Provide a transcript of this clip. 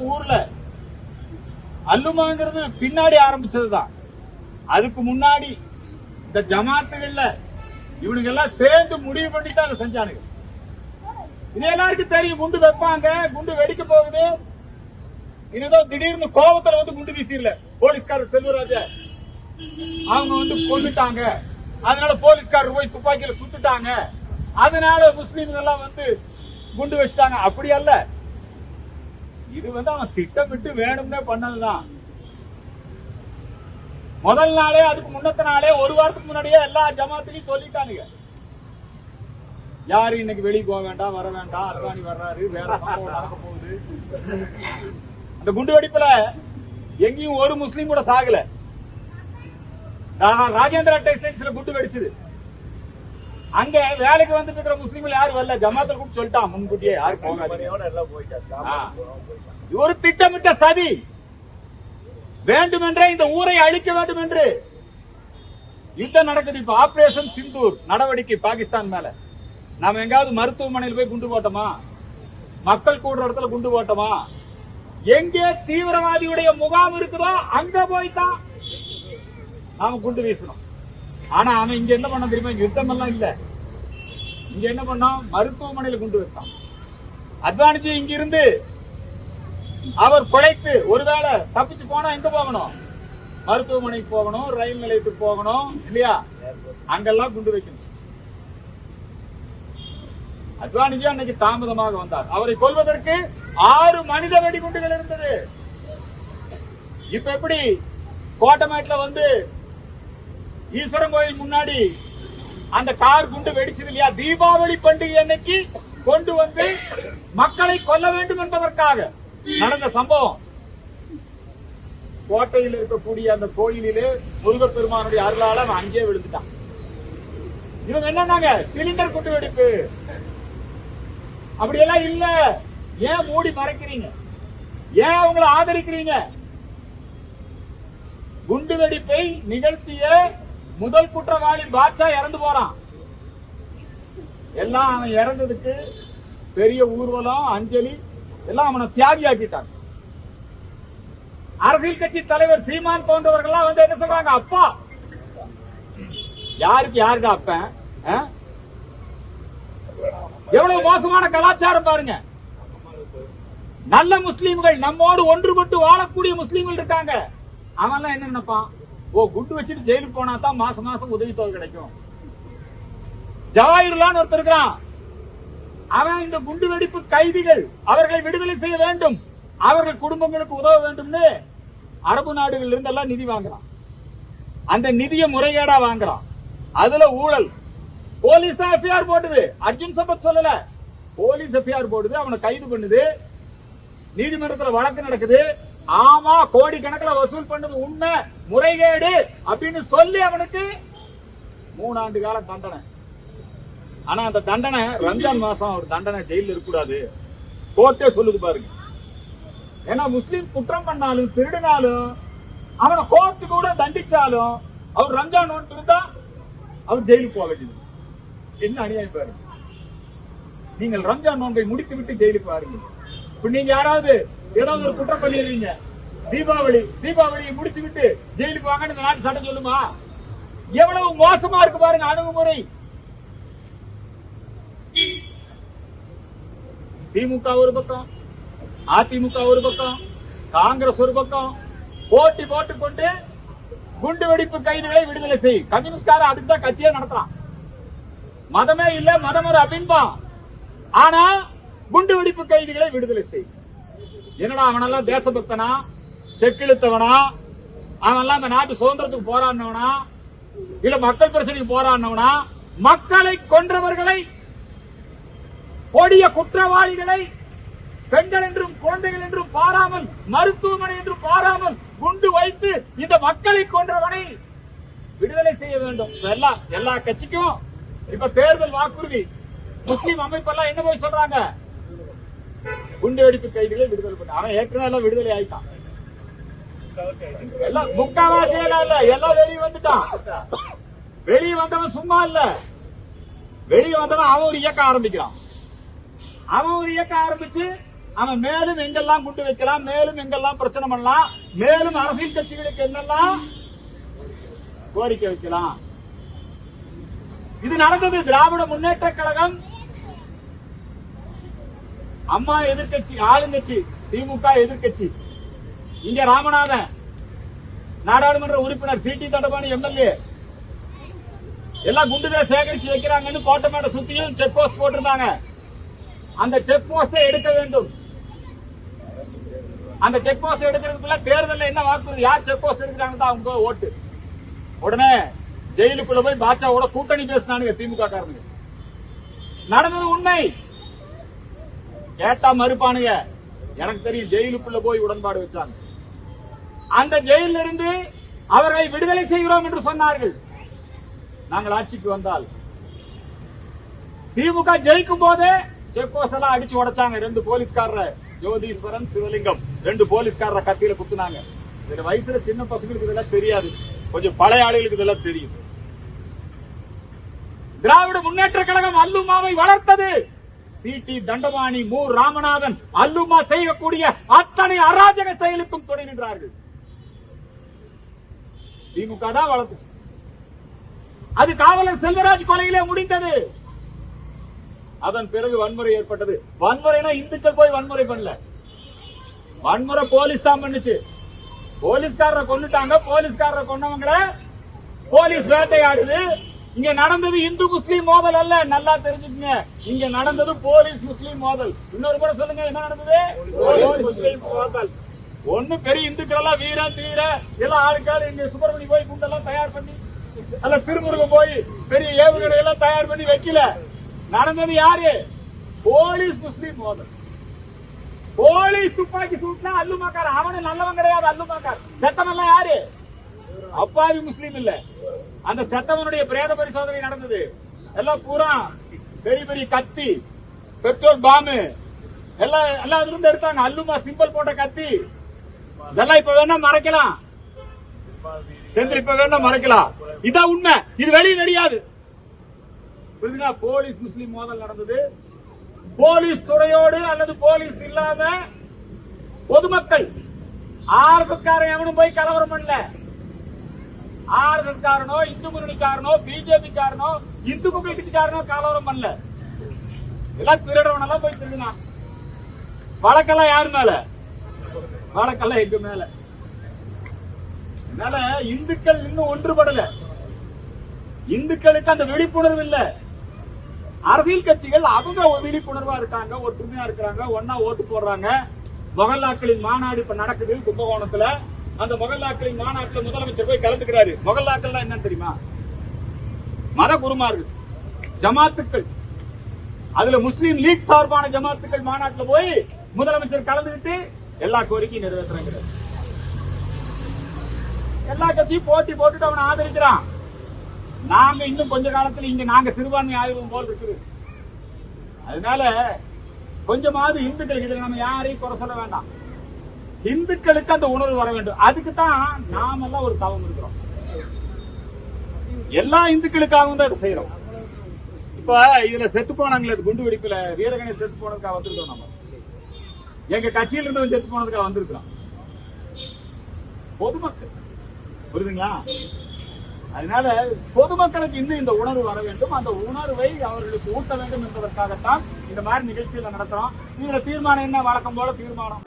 ஊர்ல அல்லுமாங்கிறது பின்னாடி ஆரம்பிச்சதுதான். அதுக்கு முன்னாடி இந்த ஜமாத்துகள்ல இவனுங்க எல்லாம் சேர்ந்து முடிவு பண்ணி தான் அதை செஞ்சானுங்க. இது எல்லாருக்கும் தெரியும் குண்டு வைப்பாங்க குண்டு வெடிக்க போகுது. இதுதான் திடீர்னு கோபத்துல வந்து குண்டு வீசிடல. போலீஸ்காரர் செல்வராஜ. அவங்க வந்து கொண்டுட்டாங்க அதனால போலீஸ்காரர் போய் துப்பாக்கியில சுட்டுட்டாங்க. அதனால முஸ்லீம்கள் எல்லாம் வந்து குண்டு வச்சுட்டாங்க. அப்படி அல்ல. இது வந்து அவன் திட்டமிட்டு வேணும்னே பண்ணதுதான். முதல் நாளே அதுக்கு முன்னத்த நாளே ஒரு வாரத்துக்கு முன்னாடியே எல்லா ஜமாத்துலயும் சொல்லிட்டானுங்க. யாரு இன்னைக்கு வெளியே போக வேண்டாம் வர வேண்டாம் அத்வானி வர்றாரு வேற நடக்க போகுது. அந்த குண்டு வெடிப்புல எங்கேயும் ஒரு முஸ்லீம் கூட சாகல. ராஜேந்திர ராஜேந்திரா டெக்ஸ்டைல்ஸ்ல குண்டு வெடிச்சது. அங்க வேலைக்கு வந்துட்டு இருக்கிற முஸ்லீம்கள் யாரும் வரல. ஜமாத்துல கூட சொல்லிட்டான் முன்கூட்டியே. யாரும். இது ஒரு திட்டமிட்ட சதி. வேண்டுமென்றே இந்த ஊரை அழிக்க வேண்டும் என்று. யுத்தம் நடக்குது. இப்ப ஆபரேஷன் சிந்தூர் நடவடிக்கை பாகிஸ்தான் மேல. நாம எங்காவது மருத்துவமனையில் போய் குண்டு போட்டோமா? மக்கள் கூடுற இடத்துல குண்டு போட்டோமா? எங்கே தீவிரவாதியுடைய முகாம் இருக்குதோ அங்க போய் தான் நாம குண்டு வீசணும். ஆனா அவன் இங்க என்ன பண்ண தெரியுமா? யுத்தம் எல்லாம் இல்ல. இங்க என்ன பண்ணான் மருத்துவமனையில கொண்டு வச்சான் அத்வானிஜி இங்க இருந்து அவர் பிழைத்து ஒருவேளை தப்பிச்சு போனா எங்க போகணும்? மருத்துவமனைக்கு போகணும் ரயில் நிலையத்துக்கு போகணும் இல்லையா? அங்கெல்லாம் குண்டு வைக்கணும். அத்வானிஜி அன்னைக்கு தாமதமாக வந்தார். அவரை கொல்வதற்கு ஆறு மனித வெடிகுண்டுகள் இருந்தது. இப்ப எப்படி? கோட்டமேட்ல வந்து ஈஸ்வரன் கோயில் முன்னாடி அந்த கார் குண்டு வெடிச்சது இல்லையா? தீபாவளி பண்டிகை அன்னைக்கு கொண்டு வந்து மக்களை கொல்ல வேண்டும் என்பதற்காக நடந்த சம்பவம். கோட்டையில் இருக்கக்கூடிய அந்த கோயிலிலே முருகப்பெருமானுடைய அருளால அவன் அங்கேயே விழுந்துட்டான். இவங்க என்னன்னாங்க? சிலிண்டர் குண்டு வெடிப்பு. அப்படியெல்லாம் இல்ல. ஏன் மூடி மறைக்கிறீங்க? ஏன் அவங்களை ஆதரிக்கிறீங்க? குண்டு வெடிப்பை நிகழ்த்திய முதல் குற்றவாளி பாட்ஷா இறந்து போறான். எல்லாம் அவன் இறந்ததுக்கு பெரிய ஊர்வலம் அஞ்சலி எல்லாம் அவனை தியாகி ஆக்கிட்டாங்க அரசியல் கட்சி தலைவர் சீமான் போன்றவர்கள் வந்து என்ன சொல்றாங்க? அப்பா! யாருக்கு யாருக்கு அப்பன் எவ்வளவு மோசமான கலாச்சாரம் பாருங்க. நல்ல முஸ்லீம்கள் நம்மோடு ஒன்றுபட்டு வாழக்கூடிய முஸ்லீம்கள் இருக்காங்க. அவன் என்ன நினைப்பான்? ஓ குண்டு வச்சுட்டு ஜெயிலுக்கு போனா தான் மாசம் மாசம் உதவித்தொகை கிடைக்கும். ஜவாஹிர்லான்னு ஒருத்தர் இருக்கிறான். அவன் இந்த குண்டு வெடிப்பு கைதிகள் அவர்களை விடுதலை செய்ய வேண்டும். அவர்கள் குடும்பங்களுக்கு உதவ வேண்டும்னு அரபு நாடுகள் இருந்து எல்லாம் நிதி வாங்குறான். அந்த நிதியை முறைகேடா வாங்குறான். அதுல ஊழல். போலீஸ் தான் எஃப்ஐஆர் போடுது. அர்ஜுன் சம்பத் சொல்லல. போலீஸ் எஃப்ஐஆர் போடுது. அவனை கைது பண்ணுது. நீதிமன்றத்தில் வழக்கு நடக்குது. ஆமா கோடி வசூல் பண்ணது உண்மை முறைகேடு அப்படின்னு சொல்லி அவனுக்கு மூணாண்டு கால தண்டனை. ஆனா அந்த தண்டனை ரம்ஜான் மாசம் ஒரு தண்டனை ஜெயில இருக்கக்கூடாது. கோர்ட்டே சொல்லுது பாருங்க. ஏன்னா முஸ்லீம் குற்றம் பண்ணாலும் திருடினாலும் அவனை கோர்ட்டு கூட தண்டிச்சாலும் அவர் ரம்ஜான் ஒன்று இருந்தா அவர் ஜெயிலுக்கு போக வேண்டியது. என்ன அநியாயம் பாருங்க. நீங்கள் ரம்ஜான் நோன்பை முடித்து விட்டு ஜெயிலுக்கு வாருங்க இப்ப நீங்க யாராவது ஏதாவது ஒரு குற்றம் பண்ணிடுறீங்க தீபாவளி தீபாவளியை முடிச்சுக்கிட்டு ஜெயிலுக்கு வாங்கன்னு இந்த நாட்டு சட்டம் சொல்லுமா? எவ்வளவு மோசமா இருக்கு பாருங்க அணுகுமுறை. திமுக ஒரு பக்கம் அதிமுக ஒரு பக்கம் காங்கிரஸ் ஒரு பக்கம். போட்டி போட்டுக்கொண்டு குண்டு வெடிப்பு கைதிகளை விடுதலை செய். கம்யூனிஸ்ட்காரன் அதுக்கு தான் கட்சியே நடத்துறான். மதமே இல்ல மதம் ஒரு அபின்பம். ஆனா குண்டுவெடிப்பு கைதிகளை விடுதலை செய்யும் என்னடா அவனெல்லாம் தேசபக்தனா? செக்கிழுத்தவனா? அவனெல்லாம் அந்த நாட்டு சுதந்திரத்துக்கு போராடினவனா? இல்ல மக்கள் பிரச்சனைக்கு போராடினவனா? மக்களை கொன்றவர்களை கொடிய குற்றவாளிகளை பெண்கள் என்றும் குழந்தைகள் என்றும் பாராமல் மருத்துவமனை என்றும் பாராமல் குண்டு வைத்து இந்த மக்களை கொன்றவனை விடுதலை செய்ய வேண்டும். எல்லா எல்லா கட்சிக்கும் இப்ப தேர்தல் வாக்குறுதி. முஸ்லீம் அமைப்பெல்லாம் என்ன போய் சொல்றாங்க? குண்டு வெடிப்பு கைதிகளை விடுதலை பண்ண அவன் ஏற்கனவே எல்லாம் விடுதலை ஆயிட்டான். எல்லாம் முக்காவாசி எல்லாம் இல்ல எல்லாம் வெளியே வந்துட்டான். வெளியே வந்தவன் சும்மா இல்ல. வெளியே வந்தவன் அவன் ஒரு இயக்கம் ஆரம்பிக்கிறான். அவன் ஒரு இயக்கம் ஆரம்பிச்சு அவன் மேலும் எங்கெல்லாம் குண்டு வைக்கலாம் மேலும் எங்கெல்லாம் பிரச்சனை பண்ணலாம் மேலும் அரசியல் கட்சிகளுக்கு என்னெல்லாம் கோரிக்கை வைக்கலாம். இது நடந்தது திராவிட முன்னேற்ற கழகம் அம்மா எதிர்க்கட்சி ஆளுங்கட்சி திமுக எதிர்க்கட்சி. இங்க ராமநாதன் நாடாளுமன்ற உறுப்பினர் சிடி தண்டபாணி எம்எல்ஏ. எல்லாம் குண்டுகளை சேகரிச்சு வைக்கிறாங்கன்னு கோட்டமேட சுத்தியும் செக் போஸ்ட் போட்டிருந்தாங்க. அந்த செக் போஸ்டை எடுக்க வேண்டும். அந்த செக் போஸ்ட் எடுக்கிறதுக்குள்ள தேர்தலில் என்ன வாக்குறுதி யார் செக் போஸ்ட் எடுக்கிறாங்க அவங்க ஓட்டு. உடனே ஜெயிலுக்குள்ள போய் பாட்சாவோட கூட்டணி பேசினானுங்க திமுக காரனுங்க நடந்தது உண்மை. கேட்டா மறுப்பானுங்க. எனக்கு தெரியும் ஜெயிலுக்குள்ள போய் உடன்பாடு வச்சாங்க. அந்த ஜெயிலில் இருந்து அவர்களை விடுதலை செய்கிறோம் என்று சொன்னார்கள். நாங்கள் ஆட்சிக்கு வந்தால். திமுக ஜெயிக்கும் போதே செக் எல்லாம் அடிச்சு உடைச்சாங்க. ரெண்டு போலீஸ்காரர ஜோதீஸ்வரன் சிவலிங்கம். ரெண்டு போலீஸ்காரர கத்தியில குத்துனாங்க. இந்த வயசுல சின்ன பசங்களுக்கு இதெல்லாம் தெரியாது. கொஞ்சம் பழைய ஆளுகளுக்கு இதெல்லாம் தெரியும். திராவிட முன்னேற்ற கழகம் அல்லுமாவை வளர்த்தது. சிடி தண்டபாணி மு. ராமநாதன் அல்லுமா செய்யக்கூடிய அத்தனை அராஜக செயலுக்கும் துணை நின்றார்கள். திமுக தான் வளர்த்துச்சு. அது காவலர் செல்வராஜ் கொலையிலே முடிந்தது. அதன் பிறகு வன்முறை ஏற்பட்டது. வன்முறைனா இந்துக்கள் போய் வன்முறை பண்ணல. வன்முறை போலீஸ் தான் பண்ணுச்சு. போலீஸ்காரரை கொன்னுட்டாங்க. போலீஸ்காரரை கொன்னவங்கள போலீஸ் வேட்டையாடுது. இங்க நடந்தது இந்து முஸ்லீம் மோதல் அல்ல. நல்லா தெரிஞ்சுக்கங்க. இங்க நடந்தது போலீஸ் முஸ்லீம் மோதல். இன்னொரு கூட சொல்லுங்க என்ன நடந்தது? போலீஸ் முஸ்லீம் மோதல். ஒண்ணு பெரிய இந்துக்கள் எல்லாம் வீர தீர எல்லாம் ஆளுக்காள் இங்க சுப்பிரமணி போய் குண்டெல்லாம் தயார் பண்ணி அல்ல திருமுருகன் போய் பெரிய ஏவுகணை எல்லாம் தயார் பண்ணி வைக்கல. நடந்தது யாரு? போலீஸ் முஸ்லீம் மோதல். போலீஸ் துப்பாக்கி சூட்னா அல்லுமாக்கார் அவனு நல்லவன் கிடையாது அல்லுமாக்கார் செத்தவன் யாரு? அப்பாவி முஸ்லீம் இல்ல. அந்த செத்தவனுடைய பிரேத பரிசோதனை நடந்தது. எல்லாம் பூரா பெரிய பெரிய கத்தி பெட்ரோல் பாம்பு எல்லாம் எல்லாம் இருந்து எடுத்தாங்க. அல்லுமா சிம்பிள் போட்ட கத்தி. இதெல்லாம் இப்ப வேணா மறைக்கலாம். செந்தில் இப்ப வேணா மறைக்கலாம். இதான் உண்மை. இது வெளியே தெரியாது. புரியுதுங்களா போலீஸ் முஸ்லீம் மோதல் நடந்தது. போலீஸ் துறையோடு அல்லது போலீஸ் இல்லாத பொதுமக்கள் ஆர்எஸ்எஸ் எவனும் போய் கலவரம் பண்ணல. ஆர்எஸ்எஸ் காரனோ இந்து முன்னணிக்காரனோ பிஜேபி காரனோ இந்து மக்கள் கட்சிக்காரனோ கலவரம் பண்ணல. எல்லாம் திருடவன் எல்லாம் போய் திருடினான் வழக்கெல்லாம் யாரு மேல? வழக்கெல்லாம் எங்க மேல? அதனால இந்துக்கள் இன்னும் ஒன்றுபடல. இந்துக்களுக்கு அந்த விழிப்புணர்வு இல்ல. அரசியல் கட்சிகள் அவங்க ஒரு விழிப்புணர்வா இருக்காங்க ஒற்றுமையா இருக்கிறாங்க ஒன்னா ஓட்டு போடுறாங்க. மொகல்லாக்களின் மாநாடு இப்ப நடக்குது கும்பகோணத்துல. அந்த மொகல்லாக்களின் மாநாட்டில் முதலமைச்சர் போய் கலந்துக்கிறாரு. மொகல்லாக்கள் என்னன்னு தெரியுமா? மத குருமார்கள் ஜமாத்துக்கள். அதுல முஸ்லீம் லீக் சார்பான ஜமாத்துக்கள் மாநாட்டுல போய் முதலமைச்சர் கலந்துகிட்டு எல்லா கோரிக்கையும் நிறைவேற்றுறாங்க. எல்லா கட்சியும் போட்டி போட்டுட்டு அவனை ஆதரிக்கிறான். நாங்க இன்னும் கொஞ்ச காலத்துல இங்க நாங்க சிறுபான்மை ஆய்வம் போல் இருக்குது. அதனால கொஞ்சமாவது இந்துக்கள் இதுல நம்ம யாரையும் குறை சொல்ல வேண்டாம். இந்துக்களுக்கு அந்த உணர்வு வர வேண்டும். அதுக்கு தான் நாமெல்லாம் ஒரு தவம் இருக்கிறோம். எல்லா இந்துக்களுக்காகவும் தான் இதை செய்யறோம். இப்ப இதுல செத்து போனாங்களே குண்டு வெடிப்புல. வீரகணேஷ் செத்து போனதுக்காக வந்திருக்கோம் நம்ம. எங்க கட்சியில இருந்து செத்து போனதுக்காக வந்திருக்கிறோம். பொதுமக்கள். புரியுதுங்களா? அதனால பொதுமக்களுக்கு இன்னும் இந்த உணர்வு வர வேண்டும். அந்த உணர்வை அவர்களுக்கு ஊட்ட வேண்டும் என்பதற்காகத்தான் இந்த மாதிரி நிகழ்ச்சியில நடத்துறோம். இதுல தீர்மானம் என்ன? வழக்கம் போல தீர்மானம்.